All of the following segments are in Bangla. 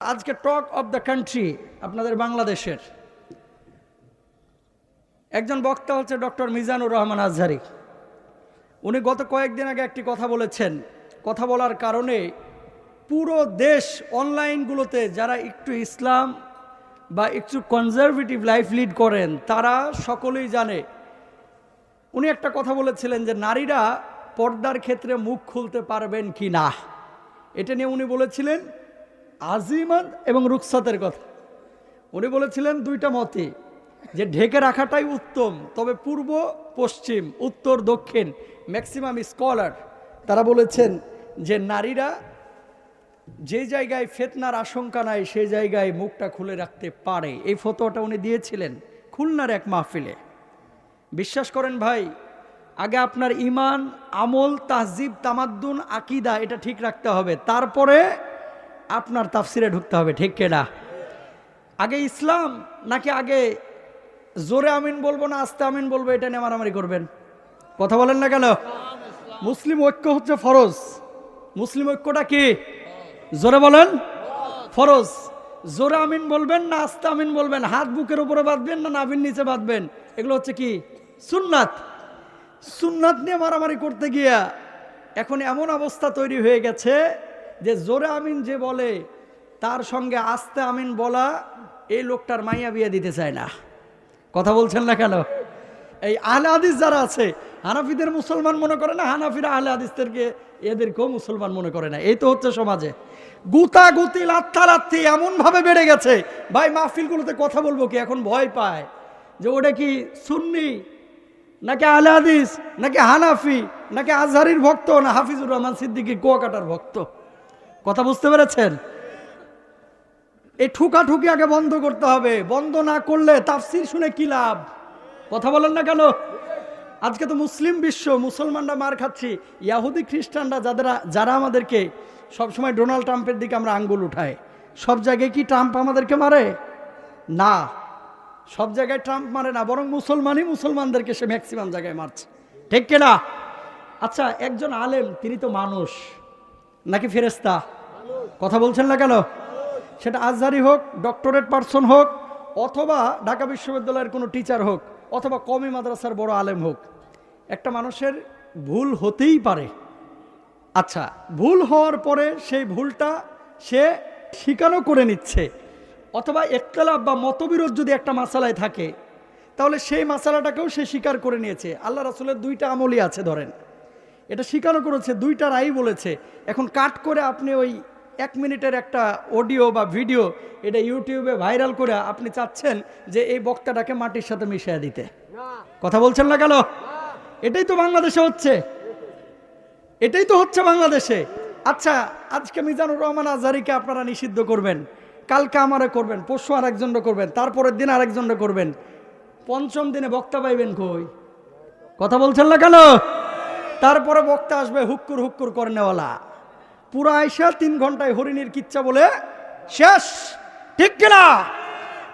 আজকে টক অফ দ্য কান্ট্রি আপনাদের বাংলাদেশের। একজন বক্তা হচ্ছে ডক্টর মিজানুর রহমান আজহারি। উনি গত কয়েকদিন আগে একটি কথা বলেছেন। কথা বলার কারণে পুরো দেশ অনলাইনগুলোতে যারা একটু ইসলাম বা একটু কনজারভেটিভ লাইফ লিড করেন, তারা সকলেই জানে। উনি একটা কথা বলেছিলেন যে নারীরা পর্দার ক্ষেত্রে মুখ খুলতে পারবেন কি না। এটা নিয়ে উনি বলেছিলেন আজিমান এবং রুকসাতের কথা। উনি বলেছিলেন দুইটা মতে যে ঢেকে রাখাটাই উত্তম, তবে পূর্ব, পশ্চিম, উত্তর, দক্ষিণ ম্যাক্সিমাম স্কলার তারা বলেছেন যে নারীরা যে জায়গায় ফেতনার আশঙ্কা নাই সেই জায়গায় মুখটা খুলে রাখতে পারে। এই ফতোয়াটা উনি দিয়েছিলেন খুলনার এক মাহফিলে। বিশ্বাস করেন ভাই, আগে আপনার ইমান, আমল, তাহজিব, তামাদ্দুন, আকিদা, এটা ঠিক রাখতে হবে। তারপরে আপনার তাফসিরে ঢুকতে হবে, ঠিক কেনা আগে ইসলাম নাকি আগে জোরে আমিন বলব না আস্তে আমিন বলব, এটা নিয়ে মারামারি করবেন? কথা বলেন না কেন? মুসলিম ঐক্য হচ্ছে ফরজ। মুসলিম ঐক্যটা কি? জোরে বলেন। ফরজ। জোরে আমিন বলবেন না আস্তে আমিন বলবেন? হাত বুকের উপরে বাঁধবেন না নাভির নিচে বাঁধবেন? এগুলো হচ্ছে কি? সুন্নাত। সুন্নাত নিয়ে মারামারি করতে গিয়া এখন এমন অবস্থা তৈরি হয়ে গেছে যে জোরে আমিন যে বলে, তার সঙ্গে আস্তে আমিন বলা, এই লোকটার মাইয়া বিয়ে দিতে চায় না। কথা বলছেন না কেন? এই আহলে হাদিস যারা আছে, হানাফিদের মুসলমান মনে করে না? হানাফিরা আহলে হাদিসদেরকে এদেরকেও মুসলমান মনে করে না। এই তো হচ্ছে সমাজে। গুতা গুতি লাত্তা লাত্তি এমনভাবে বেড়ে গেছে। ভাই, মাহফিলগুলোতে কথা বলব কি? এখন ভয় পায়। যে ওটা কি সুন্নি? নাকি আহলে হাদিস? নাকি হানাফি? নাকি আজহারির ভক্ত? না হাফিজুর রহমান সিদ্দিকী কুয়াকাটার ভক্ত? কথা বুঝতে পেরেছেন? এই ঠুকাঠুকি আগে বন্ধ করতে হবে। বন্ধ না করলে তাফসির শুনে কি লাভ? কথা বলেন না কেন? আজকে তো মুসলিম বিশ্ব, মুসলমানরা মার খাচ্ছি। ইয়াহুদি, খ্রিস্টানরা যাদের, যারা আমাদেরকে সবসময় ডোনাল্ড ট্রাম্পের দিকে আমরা আঙ্গুল উঠাই সব জায়গায় কি ট্রাম্প আমাদেরকে মারে? না, সব জায়গায় ট্রাম্প মারে না, বরং মুসলমানই মুসলমানদেরকে সে ম্যাক্সিমাম জায়গায় মারছে। ঠিক কিনা? আচ্ছা একজন আলেম, তিনি তো মানুষ। নাকি ফেরেস্তা কথা বলছেন না কেন? সেটা আজহারি হোক, ডক্টরেট পার্সন হোক, অথবা ঢাকা বিশ্ববিদ্যালয়ের কোনো টিচার হোক, অথবা কমি মাদ্রাসার বড় আলেম হোক, একটা মানুষের ভুল হতেই পারে। আচ্ছা ভুল হওয়ার পরে সেই ভুলটা সে স্বীকারও করে নিচ্ছে, অথবা একতলাপ বা মতবিরোধ যদি একটা মাসালায় থাকে, তাহলে সেই মাসালাটাকেও সে স্বীকার করে নিয়েছে। আল্লাহ রাসুলের দুইটা আমলই আছে ধরেন। এটা স্বীকারও করেছে দুইটা রাই বলেছে। এখন কাট করে আপনি ওই এক মিনিটের একটা অডিও বা ভিডিও এটা ইউটিউবে ভাইরাল করে আপনি চাচ্ছেন যে এই বক্তাটাকে মাটির সাথে মিশিয়ে দিতে। কথা বলছেন না কেন? এটাই তো বাংলাদেশে হচ্ছে। এটাই তো হচ্ছে বাংলাদেশে। আচ্ছা আজকে মিজানুর রহমান আজহারিকে আপনারা নিষিদ্ধ করবেন। কালকে আমারে করবেন পরশু আরেকজনটা করবেন তারপরের দিন আরেকজনটা করবেন। পঞ্চম দিনে বক্তা পাইবেন কই? কথা বলছেন না কেন? তারপরে বক্তা আসবে হুক্কুর হুক্কুর করে নেওয়ালা পুরা আইসা তিন ঘন্টায় হরিণীর কিচ্ছা বলে শেষ। ঠিক কিনা?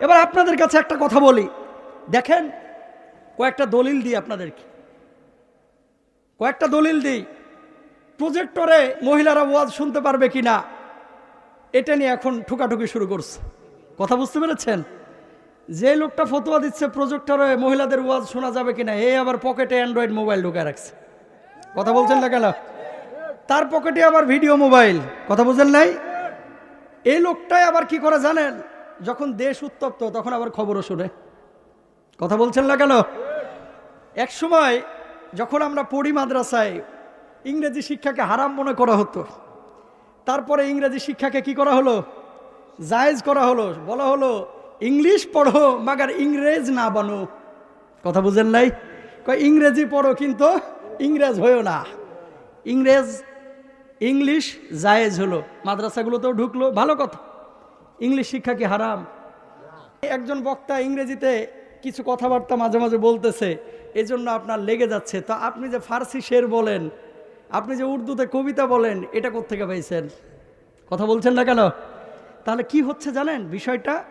এবার আপনাদের কাছে একটা কথা বলি। দেখেন, কয়েকটা দলিল দিই আপনাদেরকে। কয়েকটা দলিল দিই। প্রজেক্টরে মহিলারা ওয়াজ শুনতে পারবে কি না এটা নিয়ে এখন ঠুকাঠুকি শুরু করছে। কথা বুঝতে পেরেছেন? যে লোকটা ফতোয়া দিচ্ছে প্রজেক্টরে মহিলাদের ওয়াজ শোনা যাবে কিনা, এ আবার পকেটে অ্যান্ড্রয়েড মোবাইল ঢুকে রাখছে। কথা বলছেন না কেন? তার পকেটে আবার ভিডিও মোবাইল। কথা বুঝেন নাই? এই লোকটাই আবার কি করে জানেন? যখন দেশ উত্তপ্ত, তখন আবার খবরও শুনে। কথা বলছেন না কেন? এক সময় যখন আমরা পড়ি মাদ্রাসায়, ইংরেজি শিক্ষাকে হারাম মনে করা হতো। তারপরে ইংরেজি শিক্ষাকে কি করা হলো? জায়েজ করা হলো। বলা হলো, ইংলিশ পড়ো, মাগার ইংরেজ না বানো। কথা বুঝেন নাই? কয়, ইংরেজি পড়ো কিন্তু ইংরেজ হয়েও না। ইংরেজ, ইংলিশ জায়েজ হলো। মাদ্রাসাগুলোতেও ঢুকলো। ভালো কথা। ইংলিশ শিক্ষা কি হারাম? একজন বক্তা ইংরেজিতে কিছু কথাবার্তা মাঝে মাঝে বলতেছে এই জন্য আপনার লেগে যাচ্ছে। তো আপনি যে ফার্সি শের বলেন, আপনি যে উর্দুতে কবিতা বলেন, এটা কোথেকে পাইছেন? কথা বলছেন না কেন? তাহলে কি হচ্ছে জানেন বিষয়টা?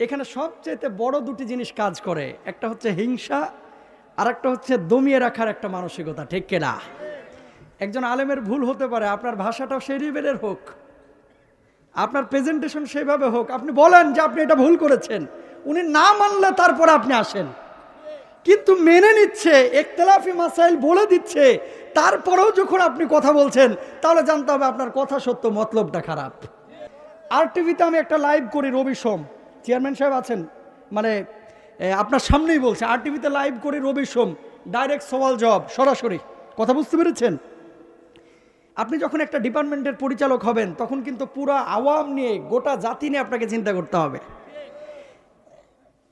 এখানে সবচেয়ে বড় দুটি জিনিস কাজ করে। একটা হচ্ছে হিংসা আর একটা হচ্ছে দমিয়ে রাখার একটা মানসিকতা, ঠিক কিনা? একজন আলেমের ভুল হতে পারে, আপনার ভাষাটাও সেই লেভেলের হোক, আপনার প্রেজেন্টেশন সেইভাবে হোক। আপনি বলেন যে আপনি এটা ভুল করেছেন, উনি না মানলে তারপরে আপনি আসেন। কিন্তু মেনে নিচ্ছে, একতলাফি মাসাইল বলে দিচ্ছে, তারপরেও যখন আপনি কথা বলছেন, তাহলে জানতে হবে আপনার কথা সত্য, মতলবটা খারাপ। আর টিভিতে আমি একটা লাইভ করি রবি সোম চেয়ারম্যান সাহেব আছেন মানে আপনার সামনেই বলছে, আর টিভিতে লাইভ করি রবি সোম ডাইরেক্ট সওয়াল জবাব, সরাসরি। কথা বুঝতে পেরেছেন? আপনি যখন একটা ডিপার্টমেন্টের পরিচালক হবেন, তখন কিন্তু পুরো আওয়াম নিয়ে, গোটা জাতি নিয়ে আপনাকে চিন্তা করতে হবে।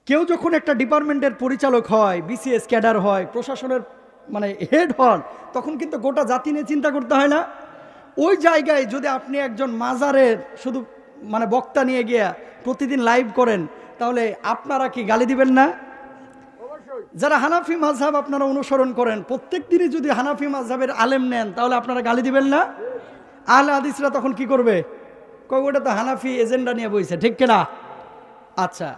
কেউ যখন একটা ডিপার্টমেন্টের পরিচালক হয় বিসিএস ক্যাডার হয়, প্রশাসনের মানে হেড হন, তখন কিন্তু গোটা জাতি নিয়ে চিন্তা করতে হয় না? ওই জায়গায় যদি আপনি একজন মাজারের শুধু মানে বক্তা নিয়ে গিয়া প্রতিদিন লাইভ করেন তাহলে আপনারা কি গালি দিবেন না? যারা হানাফি মাঝহাব আপনারা অনুসরণ করেন, প্রত্যেক দিনই যদি হানাফি মাঝহাবের আলেম নেন, তাহলে আপনারা গালি দিবেন না? আহলে হাদিসরা তখন কি করবে? কই, ওটা তো হানাফি এজেন্ডা নিয়ে বইছে, ঠিক কিনা আচ্ছা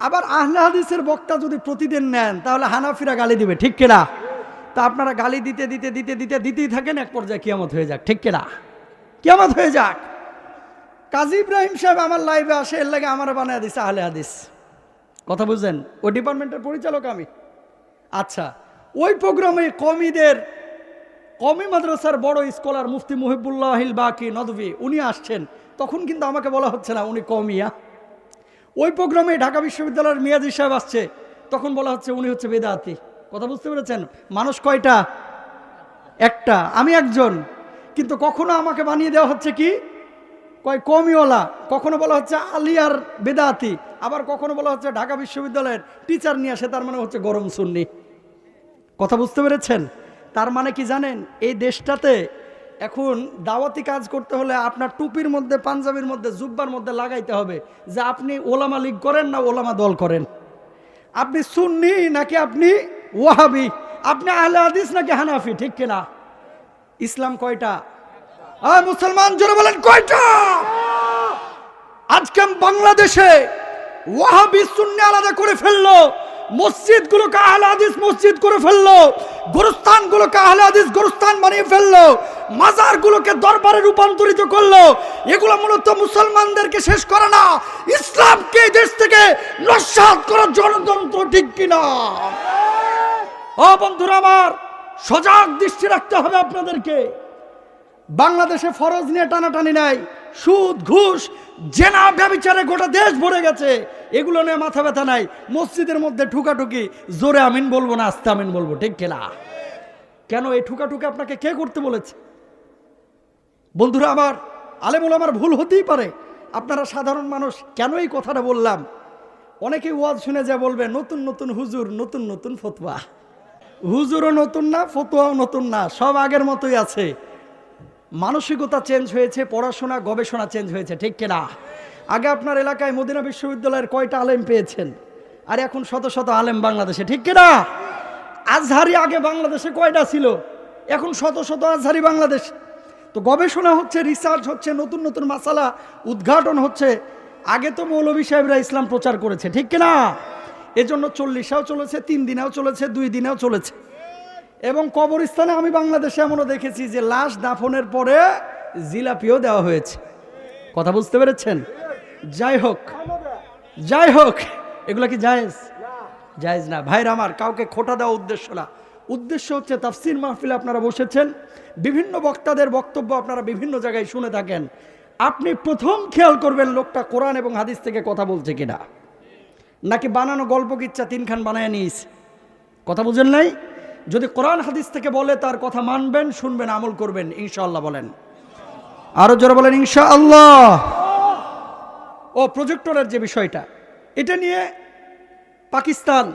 আবার আহলে হাদিসের বক্তা যদি প্রতিদিন নেন, তাহলে হানাফিরা গালি দিবে, ঠিক কিনা তা আপনারা গালি দিতে দিতে দিতে দিতে, দিতেই থাকেন, এক পর্যায়ে কিয়ামত হয়ে যাক, ঠিক কিনা কিয়ামত হয়ে যাক। কাজী ইব্রাহিম সাহেব আমার লাইভে আসে, এর লাগে আমার বানায় দিছে আহলে হাদিস। কথা বুঝলেন ওই ডিপার্টমেন্টের পরিচালক আমি। আচ্ছা ওই প্রোগ্রামে কমিদের, কমি মাদ্রাসার বড় স্কলার মুফতি মুহিবুল্লাহ হিল বাকি নদভি, উনি আসছেন। তখন কিন্তু আমাকে বলা হচ্ছে না, উনি কমিয়া ওই প্রোগ্রামে ঢাকা বিশ্ববিদ্যালয়ের মিয়াজি সাহেব আসছে। তখন বলা হচ্ছে উনি হচ্ছে বেদাতি। কথা বুঝতে পেরেছেন? মানুষ কয়টা? একটা। আমি একজন। কিন্তু কখনো আমাকে বানিয়ে দেওয়া হচ্ছে কি? কয় কমিওয়ালা, কখনো বলা হচ্ছে আলিয়ার বেদাতি, আবার কখনো বলা হচ্ছে ঢাকা বিশ্ববিদ্যালয়ের টিচার নিয়ে আসে, তার মানে হচ্ছে গরম সুন্নি। কথা বুঝতে পেরেছেন? তার মানে কি জানেন? এই দেশটাতে এখন দাওয়াতি কাজ করতে হলে আপনার টুপির মধ্যে, পাঞ্জাবির মধ্যে, জুব্বার মধ্যে লাগাইতে হবে যে আপনি ওলামা লীগ করেন না ওলামা দল করেন। আপনি সুন্নি নাকি আপনি ওয়াহাবি? আপনি আহলে হাদিস নাকি হানাফি? ঠিক কিনা? ইসলাম কয়টা? মুসলমান জোরে বলেন, কয়টা? আজকে বাংলাদেশে ওয়াহাবি সুন্নি আলাদা করে ফেলল, মসজিদগুলোকে আহলে হাদিস মসজিদ করে ফেলল, গোরস্থানগুলোকে আহলে হাদিস গোরস্থান বানিয়ে ফেলল, মাজারগুলোকে দরবারে রূপান্তরিত করল, এগুলো মূলত মুসলমানদেরকে শেষ করে না, ইসলামকে দেশ থেকে নস্বাত করার জনতন্ত্র ঠিক কিনা? ও বন্ধুরা আমার সজাগ দৃষ্টি রাখতে হবে আপনাদেরকে। বাংলাদেশে ফরজ নিয়ে টানাটানি নাই। সুদ, ঘুষ, জেনা, ব্যবচারে গোটা দেশ ভরে গেছে। এগুলো নিয়ে মাথা ব্যথা নাই। মসজিদের মধ্যে ঠুকাঠুকি, জোরে আমিন বলব না, আস্তে আমিন বলব, ঠিক কিনা? কেন এই ঠুকাঠুকি আপনাকে কে করতে বলেছে? বন্ধুরা আমার, আলেমুল আমার ভুল হতেই পারে। আপনারা সাধারণ মানুষ, কেন এই কথাটা বললাম? অনেকেই ওয়াজ শুনে যা বলবে, নতুন নতুন হুজুর, নতুন নতুন ফতোয়া। হুজুরও নতুন না, ফতোয়াও নতুন না, সব আগের মতোই আছে। মানসিকতা চেঞ্জ হয়েছে, পড়াশোনা, গবেষণা চেঞ্জ হয়েছে, ঠিক কিনা? আগে আপনার এলাকায় মদিনা বিশ্ববিদ্যালয়ের কয়টা আলেম পেয়েছেন? আর এখন শত শত আলেম বাংলাদেশে, ঠিক কিনা? আজহারি আগে বাংলাদেশে কয়টা ছিল? এখন শত শত আজহারি বাংলাদেশ। তো গবেষণা হচ্ছে রিসার্চ হচ্ছে, নতুন নতুন মাসালা উদ্ঘাটন হচ্ছে। আগে তো মৌলভী সাহেবরা ইসলাম প্রচার করেছে, ঠিক কিনা? এজন্য চল্লিশাও চলেছে, তিন দিনেও চলেছে, দুই দিনেও চলেছে। এবং কবরস্থানে আমি বাংলাদেশে এমনও দেখেছি যে লাশ দাফনের পরে জিলাপিও দেওয়া হয়েছে। কথা বুঝতে পেরেছেন? যাই হোক যাই হোক, এগুলো কি জায়েজ? জায়েজ না। ভাইরা আমার, কাউকে খোটা দেওয়া উদ্দেশ্য না। উদ্দেশ্য হচ্ছে তাফসির মাহফিলে আপনারা বসেছেন, বিভিন্ন বক্তাদের বক্তব্য আপনারা বিভিন্ন জায়গায় শুনে থাকেন। আপনি প্রথম খেয়াল করবেন লোকটা কোরআন এবং হাদিস থেকে কথা বলছে কিনা। নাকি বানানো গল্প কিচ্ছা তিনখান বানায় নিস কথা বুঝেন নাই? যদি কোরআন হাদিস থেকে বলে তার কথা মানবেন, শুনবেন, আমল করবেন, ইনশাআল্লাহ বলেন। আরও জোরে বলেন, ইনশাআল্লাহ। ও প্রজেক্টরের যে বিষয়টা, এটা নিয়ে পাকিস্তান,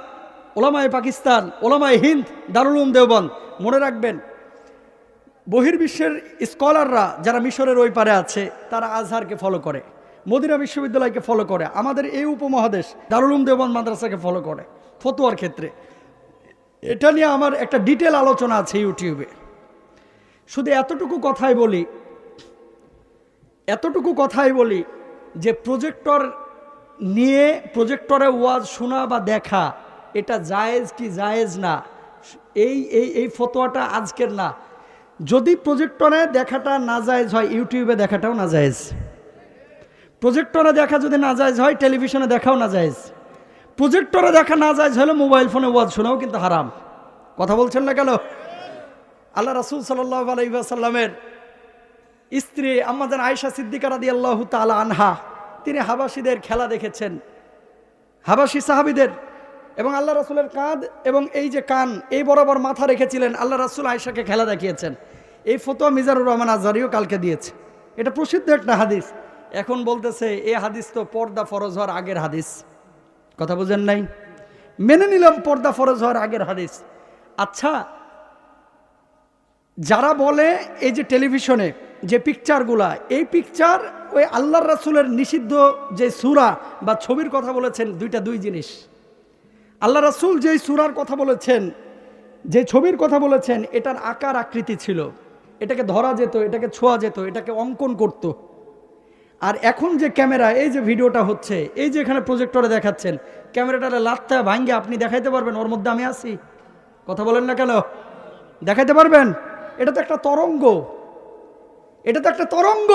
ওলামায় পাকিস্তান, ওলামায় হিন্দ, দারুল উলুম দেওবন্দ, মনে রাখবেন, বহির্বিশ্বের স্কলাররা যারা মিশরের ওই পারে আছে, তারা আজহারকে ফলো করে, মদিনা বিশ্ববিদ্যালয়কে ফলো করে, আমাদের এই উপমহাদেশ দারুল উলুম দেওবন্দ মাদ্রাসাকে ফলো করে, ফতুয়ার ক্ষেত্রে। এটা নিয়ে আমার একটা ডিটেল আলোচনা আছে ইউটিউবে। শুধু এতটুকু কথাই বলি, এতটুকু কথাই বলি যে প্রজেক্টর নিয়ে প্রজেক্টরে ওয়াজ শোনা বা দেখা, এটা জায়েজ কি জায়েজ না? এই এই এই ফতোয়াটা আজকের না। যদি প্রজেক্টরে দেখাটা না জায়েজ হয়, ইউটিউবে দেখাটাও না জায়েজ। প্রজেক্টরে দেখা যদি না যায় হয়, টেলিভিশনে দেখাও না যায় প্রজেক্টরে দেখা না যায় হলে মোবাইল ফোনে ওয়াজ শোনাও কিন্তু হারাম। কথা বলছেন না কেন? আল্লাহ রাসুল সাল্লাহ স্ত্রী আমাদের আয়সা সিদ্দিকা রাদি আল্লাহ তালা আনহা, তিনি হাবাসীদের খেলা দেখেছেন। হাবাসী সাহাবিদের এবং আল্লাহ রাসুলের কাঁধ এবং এই যে কান, এই বরাবর মাথা রেখেছিলেন, আল্লাহ রাসুল আয়সাকে খেলা দেখিয়েছেন। এই ফতোয়া মিজানুর রহমান আজহারিও কালকে দিয়েছে। এটা প্রসিদ্ধ একটা হাদিস। এখন বলতেছে, এ হাদিস তো পর্দা ফরজ হওয়ার আগের হাদিস। কথা বুঝেন নাই? মেনে নিলাম পর্দা ফরজ হওয়ার আগের হাদিস। আচ্ছা যারা বলে এই যে টেলিভিশনে যে পিকচারগুলা এই পিকচার ওই আল্লাহর রাসুলের নিষিদ্ধ যে সুরা বা ছবির কথা বলেছেন, দুইটা দুই জিনিস। আল্লাহ রাসুল যেই সুরার কথা বলেছেন, যে ছবির কথা বলেছেন, এটার আকার আকৃতি ছিল। এটাকে ধরা যেত, এটাকে ছোঁয়া যেত, এটাকে অঙ্কন করত। আর এখন যে ক্যামেরা, এই যে ভিডিওটা হচ্ছে, এই যে এখানে প্রজেক্টরে দেখাচ্ছেন ক্যামেরাটা লাত্তা ভাঙ্গে আপনি দেখাইতে পারবেন, ওর মধ্যে আমি আছি। কথা বলেন না কেন? দেখাইতে পারবেন? এটা তো একটা তরঙ্গ। এটা তো একটা তরঙ্গ।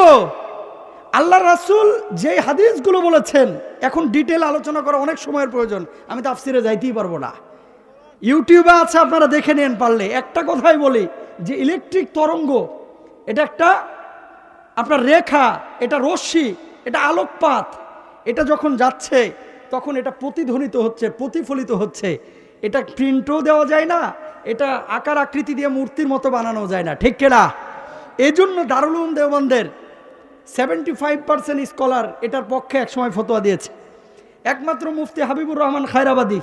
আল্লাহ রাসুল যেই হাদিসগুলো বলেছেন, এখন ডিটেল আলোচনা করা অনেক সময়ের প্রয়োজন। আমি তো আফসিরে যাইতেই পারব না। ইউটিউবে আছে, আপনারা দেখে নেন পারলে। একটা কথাই বলি, যে ইলেকট্রিক তরঙ্গ, এটা একটা আপনার রেখা, এটা রশ্মি, এটা আলোকপাত, এটা যখন যাচ্ছে, তখন এটা প্রতিধ্বনিত হচ্ছে, প্রতিফলিত হচ্ছে। এটা প্রিন্টও দেওয়া যায় না, এটা আকার আকৃতি দিয়ে মূর্তির মতো বানানো যায় না, ঠিক কেনা? এই জন্য দারুল উলুম দেওবন্দের সেভেন্টি ফাইভ পার্সেন্ট স্কলার এটার পক্ষে একসময় ফতোয়া দিয়েছে। একমাত্র মুফতি হাবিবুর রহমান খায়রাবাদী,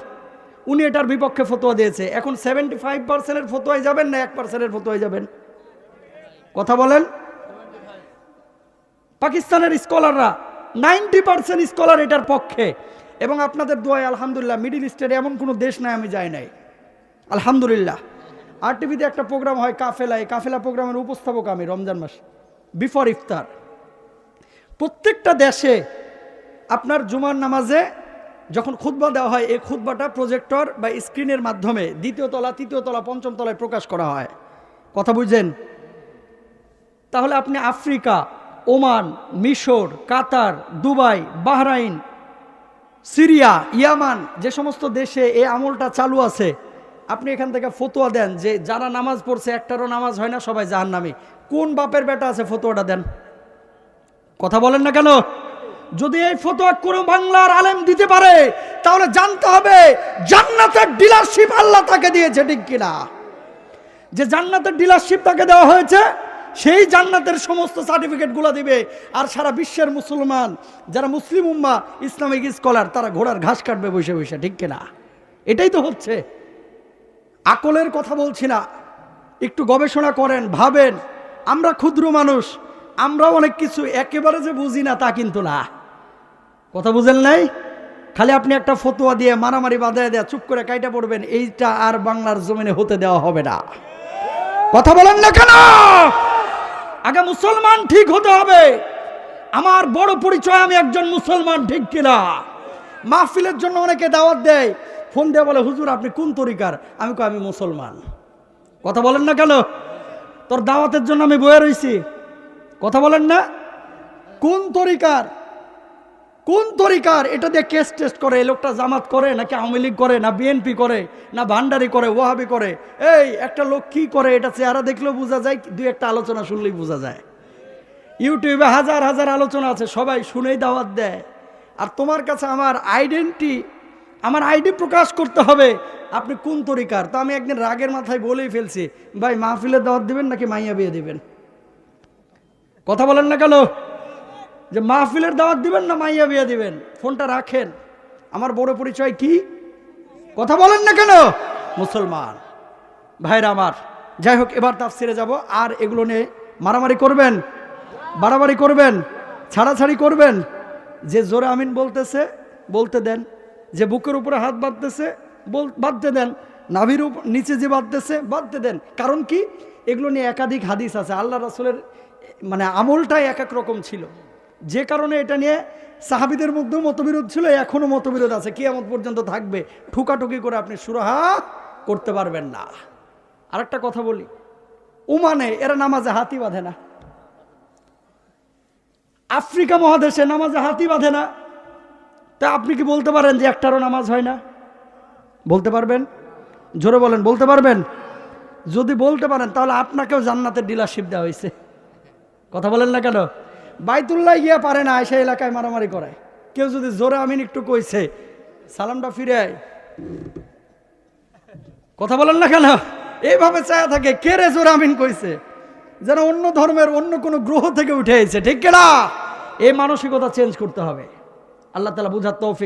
উনি এটার বিপক্ষে ফতোয়া দিয়েছে। এখন সেভেন্টি ফাইভ পার্সেন্টের ফতোয়ায় যাবেন না এক পার্সেন্টের ফতোয়ায় যাবেন? কথা বলেন। পাকিস্তানের স্কলাররা নাইনটি পার্সেন্ট স্কলার এটার পক্ষে। এবং আপনাদের দোয়ায় আলহামদুলিল্লাহ, মিডিল ইস্টের এমন কোনো দেশ নাই, আমি যাই নাই। আলহামদুলিল্লাহ। আর টিভিতে একটা প্রোগ্রাম হয় কাফেলা কাফেলা প্রোগ্রামের উপস্থাপক আমি রমজান মাস, বিফোর ইফতার। প্রত্যেকটা দেশে আপনার জুমার নামাজে যখন খুতবা দেওয়া হয়, এই খুতবাটা প্রজেক্টর বা স্ক্রিনের মাধ্যমে দ্বিতীয় তলা, তৃতীয় তলা, পঞ্চম তলায় প্রকাশ করা হয়। কথা বুঝছেন? তাহলে আপনি আফ্রিকা ওমান, মিশর, কাতার, দুবাই, বাহরাইন, সিরিয়া, ইয়ামান, যে সমস্ত দেশে এই আমলটা চালু আছে, আপনি এখান থেকে ফতোয়া দেন যে যারা নামাজ পড়ছে একটারও নামাজ হয় না, সবাই জাহান নামে কোন বাপের বেটা আছে, ফতোয়াটা দেন। কথা বলেন না কেন? যদি এই ফতোয়া কোনো বাংলার আলেম দিতে পারে, তাহলে জানতে হবে জান্নাতের ডিলারশিপ আল্লাহ তাকে দিয়েছে, ঠিক কিনা? যে জান্নাতের ডিলারশিপ তাকে দেওয়া হয়েছে সেই জান্নাতের সমস্ত সার্টিফিকেটগুলো দিবে। আর সারা বিশ্বের মুসলমান, যারা মুসলিম উম্মা, ইসলামিক স্কলার তারা ঘোড়ার ঘাস কাটবে বসে বসে, ঠিক কিনা? এটাই তো হচ্ছে। আকলের কথা বলছি না। একটু গবেষণা করেন, ভাবেন। আমরা ক্ষুদ্র মানুষ আমরা অনেক কিছু একেবারে যে বুঝি না, তা কিন্তু না। কথা বুঝেন নাই? খালি আপনি একটা ফতোয়া দিয়ে, মারামারি বাঁধায় দেয়া, চুপ করে কাইটা পড়বেন, এইটা আর বাংলার জমিনে হতে দেওয়া হবে না। কথা বলেন না কেন? আগে মুসলমান ঠিক হতে হবে। আমার বড় পরিচয়, আমি একজন মুসলমান ঠিক কিনা? মাহফিলের জন্য অনেকে দাওয়াত দেয়, ফোন দিয়ে বলে, হুজুর, আপনি কোন তরিকার? আমি কো আমি মুসলমান। কথা বলেন না কেন? তোর দাওয়াতের জন্য আমি বয়ে রয়েছি কথা বলেন না? কোন তরিকার? কোন তরিকার? এটা দিয়ে কেস টেস্ট করে, এই লোকটা জামাত করে, নাকি আওয়ামী লীগ করে, না বিএনপি করে, না ভান্ডারি করে, ওয়াহাবি করে? এই, একটা লোক কি করে? এটা চেহারা দেখলেও বোঝা যায়, দুই একটা আলোচনা শুনলেই বোঝা যায়। ইউটিউবে হাজার হাজার আলোচনা আছে, সবাই শুনেই দাওয়াত দেয়। আর তোমার কাছে আমার আইডেন্টি আমার আইডি প্রকাশ করতে হবে, আপনি কোন তরিকার? তো আমি একদিন রাগের মাথায় বলেই ফেলছি, ভাই মাহফিলের দাওয়াত দিবেন নাকি মাইয়া বিয়ে দিবেন? কথা বলেন না কেন? যে মাহফিলের দাওয়াত দিবেন না মাইয়া বিয়ে দিবেন? ফোনটা রাখেন। আমার বড় পরিচয় কি? কথা বলেন না কেন? মুসলমান। ভাইরা আমার, যাই হোক, এবার তাফসিরে যাব। আর এগুলো নিয়ে মারামারি করবেন? বাড়াবাড়ি করবেন? ছাড়াছাড়ি করবেন? যে জোরে আমিন বলতেছে, বলতে দেন। যে বুকের উপরে হাত বাঁধতেছে, বল, বাঁধতে দেন। নাভির উপর নিচে যে বাঁধতেছে, বাঁধতে দেন। কারণ কি? এগুলো নিয়ে একাধিক হাদিস আছে। আল্লাহ রাসুলের মানে আমলটাই এক এক রকম ছিল। যে কারণে এটা নিয়ে সাহাবিদের মধ্যেও মতবিরোধ ছিল এখনও মতবিরোধ আছে। কিয়ামত পর্যন্ত থাকবে। ঠুকাঠুকি করে আপনি সুরাহা করতে পারবেন না। আর একটা কথা বলি। উমানে, এরা নামাজে হাতি বাঁধে না। আফ্রিকা মহাদেশে নামাজে হাতি বাঁধে না। তা আপনি কি বলতে পারেন যে একটারও নামাজ হয় না? বলতে পারবেন? জোরে বলেন, বলতে পারবেন? যদি বলতে পারেন, তাহলে আপনাকেও জান্নাতের ডিলারশিপ দেওয়া হয়েছে। কথা বলেন না কেন? বাইতুল্লাহ গিয়া পারে না, এসে এলাকায় মারামারি করে। কেউ যদি জোরে আমিন একটু কইছে, সালামটা ফিরে আয় কথা বলেন না কেন? এইভাবে চায়া থাকে, কে রে জোরে আমিন কইছে? যেন অন্য ধর্মের অন্য কোন গ্রহ থেকে উঠে এসেছে ঠিক কেনা? এই মানসিকতা চেঞ্জ করতে হবে। আল্লাহ তালা বুঝার তৌফিক